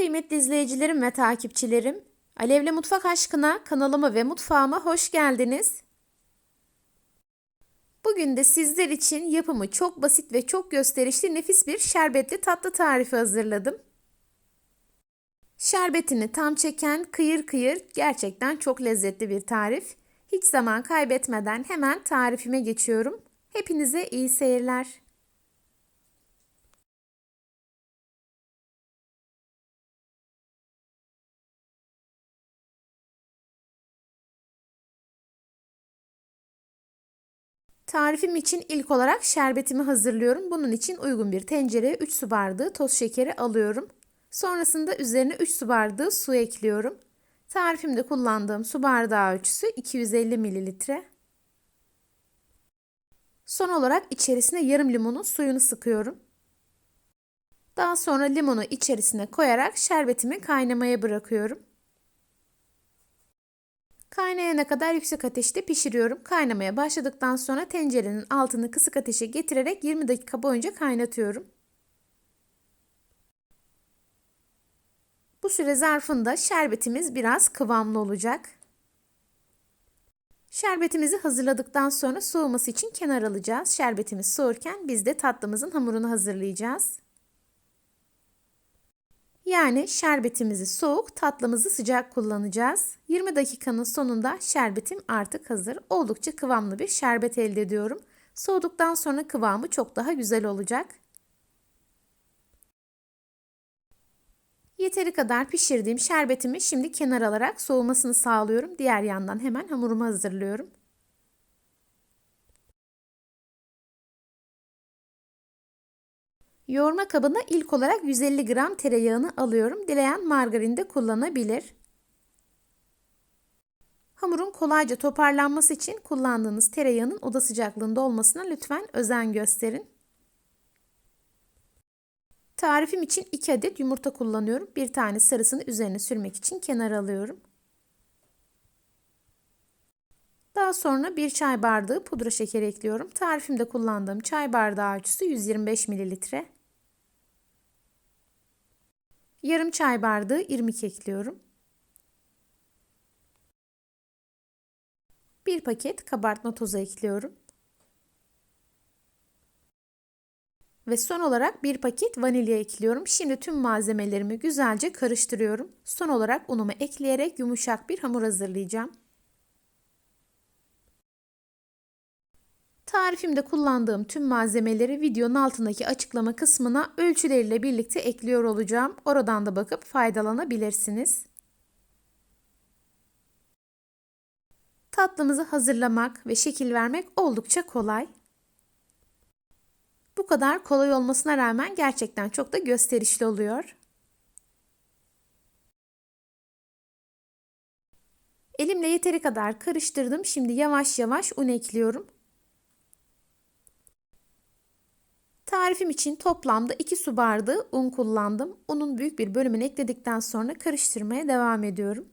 kıymetli izleyicilerim ve takipçilerim. Alevle Mutfak Aşkına kanalıma ve mutfağıma hoş geldiniz. Bugün de sizler için yapımı çok basit ve çok gösterişli nefis bir şerbetli tatlı tarifi hazırladım. Şerbetini tam çeken kıyır kıyır gerçekten çok lezzetli bir tarif. Hiç zaman kaybetmeden hemen tarifime geçiyorum. Hepinize iyi seyirler. Tarifim için ilk olarak şerbetimi hazırlıyorum. Bunun için uygun bir tencereye 3 su bardağı toz şekeri alıyorum. Sonrasında üzerine 3 su bardağı su ekliyorum. Tarifimde kullandığım su bardağı ölçüsü 250 mililitre. Son olarak içerisine yarım limonun suyunu sıkıyorum. Daha sonra limonu içerisine koyarak şerbetimi kaynamaya bırakıyorum. Kaynayana kadar yüksek ateşte pişiriyorum. Kaynamaya başladıktan sonra tencerenin altını kısık ateşe getirerek 20 dakika boyunca kaynatıyorum. Bu süre zarfında şerbetimiz biraz kıvamlı olacak. Şerbetimizi hazırladıktan sonra soğuması için kenar alacağız. Şerbetimiz soğurken biz de tatlımızın hamurunu hazırlayacağız. Yani şerbetimizi soğuk, tatlımızı sıcak kullanacağız. 20 dakikanın sonunda şerbetim artık hazır. Oldukça kıvamlı bir şerbet elde ediyorum. Soğuduktan sonra kıvamı çok daha güzel olacak. Yeteri kadar pişirdiğim şerbetimi şimdi kenar alarak soğumasını sağlıyorum. Diğer yandan hemen hamurumu hazırlıyorum. Yoğurma kabına ilk olarak 150 gram tereyağını alıyorum. Dileyen margarin de kullanabilir. Hamurun kolayca toparlanması için kullandığınız tereyağının oda sıcaklığında olmasına lütfen özen gösterin. Tarifim için 2 adet yumurta kullanıyorum. Bir tane sarısını üzerine sürmek için kenara alıyorum. Daha sonra bir çay bardağı pudra şekeri ekliyorum. Tarifimde kullandığım çay bardağı ölçüsü 125 mililitre. Yarım çay bardağı irmik ekliyorum. Bir paket kabartma tozu ekliyorum. Ve son olarak bir paket vanilya ekliyorum. Şimdi tüm malzemelerimi güzelce karıştırıyorum. Son olarak unumu ekleyerek yumuşak bir hamur hazırlayacağım. Tarifimde kullandığım tüm malzemeleri videonun altındaki açıklama kısmına ölçüleriyle birlikte ekliyor olacağım. Oradan da bakıp faydalanabilirsiniz. Tatlımızı hazırlamak ve şekil vermek oldukça kolay. Bu kadar kolay olmasına rağmen gerçekten çok da gösterişli oluyor. Elimle yeteri kadar karıştırdım. Şimdi yavaş yavaş un ekliyorum. Tarifim için toplamda 2 su bardağı un kullandım. Unun büyük bir bölümünü ekledikten sonra karıştırmaya devam ediyorum.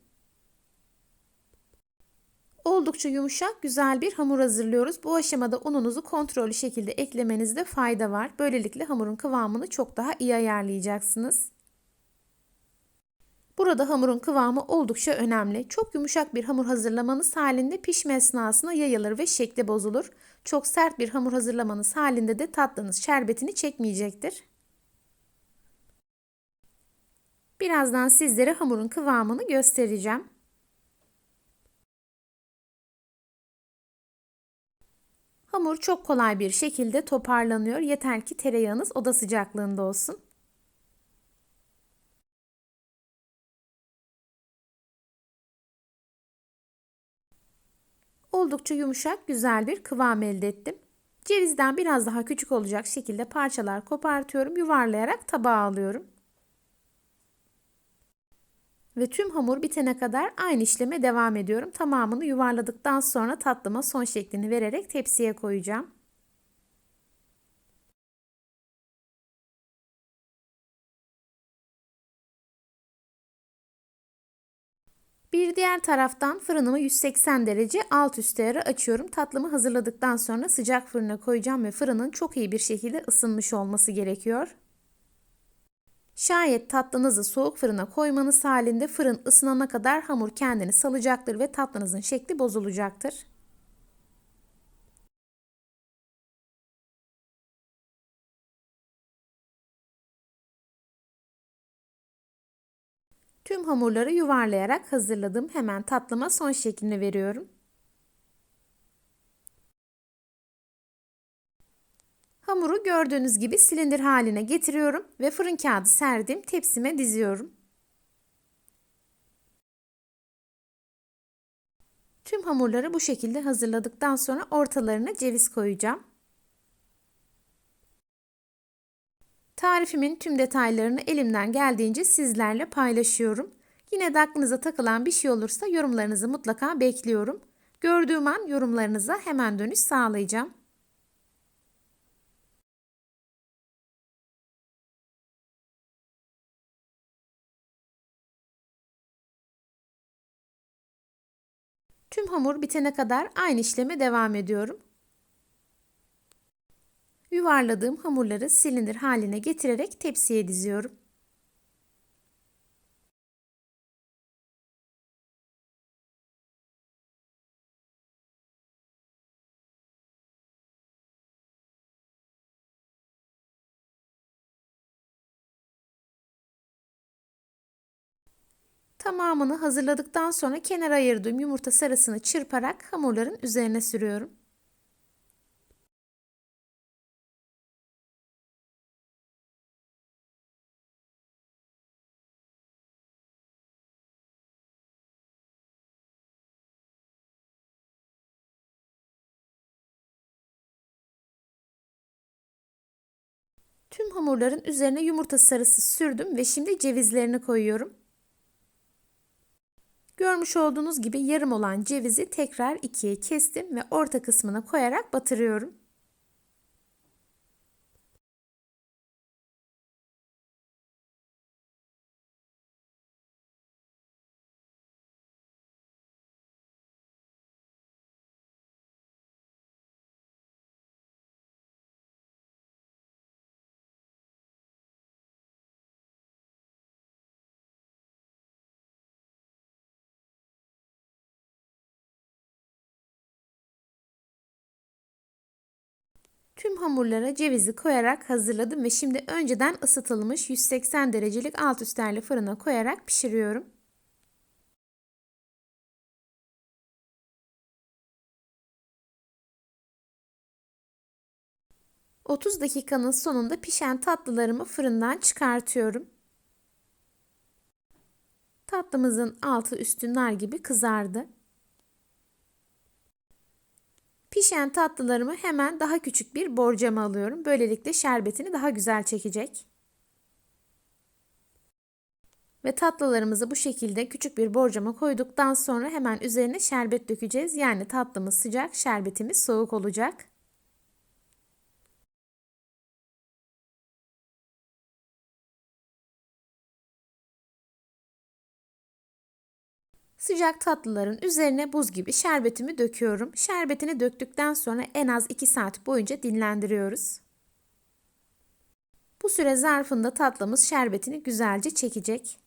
Oldukça yumuşak, güzel bir hamur hazırlıyoruz. Bu aşamada ununuzu kontrollü şekilde eklemenizde fayda var. Böylelikle hamurun kıvamını çok daha iyi ayarlayacaksınız. Burada hamurun kıvamı oldukça önemli. Çok yumuşak bir hamur hazırlamanız halinde pişme esnasında yayılır ve şekli bozulur. Çok sert bir hamur hazırlamanız halinde de tatlınız şerbetini çekmeyecektir. Birazdan sizlere hamurun kıvamını göstereceğim. Hamur çok kolay bir şekilde toparlanıyor. Yeter ki tereyağınız oda sıcaklığında olsun. Oldukça yumuşak, güzel bir kıvam elde ettim. Cevizden biraz daha küçük olacak şekilde parçalar kopartıyorum. Yuvarlayarak tabağa alıyorum. Ve tüm hamur bitene kadar aynı işleme devam ediyorum. Tamamını yuvarladıktan sonra tatlıma son şeklini vererek tepsiye koyacağım. Diğer taraftan fırınımı 180 derece alt üst ayarı açıyorum. Tatlımı hazırladıktan sonra sıcak fırına koyacağım ve fırının çok iyi bir şekilde ısınmış olması gerekiyor. Şayet tatlınızı soğuk fırına koymanız halinde fırın ısınana kadar hamur kendini salacaktır ve tatlınızın şekli bozulacaktır. Tüm hamurları yuvarlayarak hazırladım. Hemen tatlıma son şeklini veriyorum. Hamuru gördüğünüz gibi silindir haline getiriyorum ve fırın kağıdı serdim tepsime diziyorum. Tüm hamurları bu şekilde hazırladıktan sonra ortalarına ceviz koyacağım. Tarifimin tüm detaylarını elimden geldiğince sizlerle paylaşıyorum. Yine de aklınıza takılan bir şey olursa yorumlarınızı mutlaka bekliyorum. Gördüğüm an yorumlarınıza hemen dönüş sağlayacağım. Tüm hamur bitene kadar aynı işleme devam ediyorum. Yuvarladığım hamurları silindir haline getirerek tepsiye diziyorum. Tamamını hazırladıktan sonra kenara ayırdığım yumurta sarısını çırparak hamurların üzerine sürüyorum. Tüm hamurların üzerine yumurta sarısı sürdüm ve şimdi cevizlerini koyuyorum. Görmüş olduğunuz gibi yarım olan cevizi tekrar ikiye kestim ve orta kısmına koyarak batırıyorum. Tüm hamurlara cevizi koyarak hazırladım ve şimdi önceden ısıtılmış 180 derecelik alt üstlerle fırına koyarak pişiriyorum. ...30 dakikanın sonunda pişen tatlılarımı fırından çıkartıyorum. Tatlımızın altı üstü nar gibi kızardı. Pişen tatlılarımı hemen daha küçük bir borcama alıyorum. Böylelikle şerbetini daha güzel çekecek. Ve tatlılarımızı bu şekilde küçük bir borcama koyduktan sonra hemen üzerine şerbet dökeceğiz. Yani tatlımız sıcak, şerbetimiz soğuk olacak. Sıcak tatlıların üzerine buz gibi şerbetimi döküyorum. Şerbetini döktükten sonra en az 2 saat boyunca dinlendiriyoruz. Bu süre zarfında tatlımız şerbetini güzelce çekecek.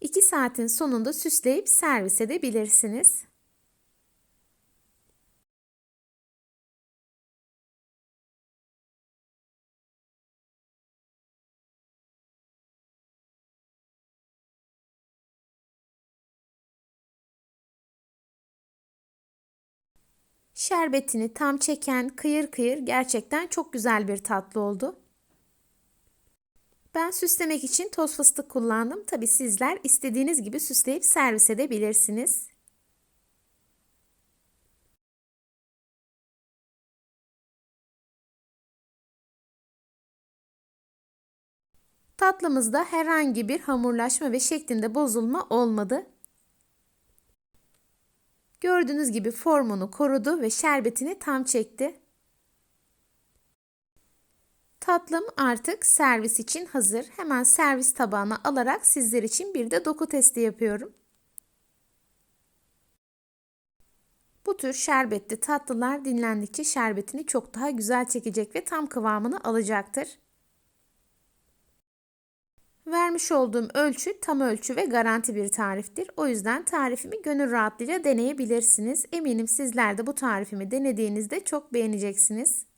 2 saatin sonunda süsleyip servis edebilirsiniz. Şerbetini tam çeken kıyır kıyır gerçekten çok güzel bir tatlı oldu. Ben süslemek için toz fıstık kullandım. Tabi sizler istediğiniz gibi süsleyip servis edebilirsiniz. Tatlımızda herhangi bir hamurlaşma ve şeklinde bozulma olmadı. Gördüğünüz gibi formunu korudu ve şerbetini tam çekti. Tatlım artık servis için hazır. Hemen servis tabağına alarak sizler için bir de doku testi yapıyorum. Bu tür şerbetli tatlılar dinlendikçe şerbetini çok daha güzel çekecek ve tam kıvamını alacaktır. Vermiş olduğum ölçü tam ölçü ve garanti bir tariftir. O yüzden tarifimi gönül rahatlığıyla deneyebilirsiniz. Eminim sizler de bu tarifimi denediğinizde çok beğeneceksiniz.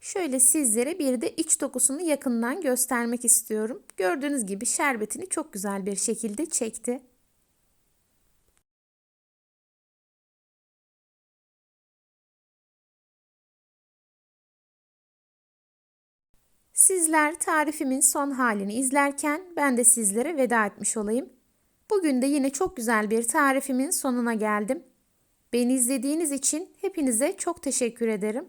Şöyle sizlere bir de iç dokusunu yakından göstermek istiyorum. Gördüğünüz gibi şerbetini çok güzel bir şekilde çekti. Sizler tarifimin son halini izlerken ben de sizlere veda etmiş olayım. Bugün de yine çok güzel bir tarifimin sonuna geldim. Beni izlediğiniz için hepinize çok teşekkür ederim.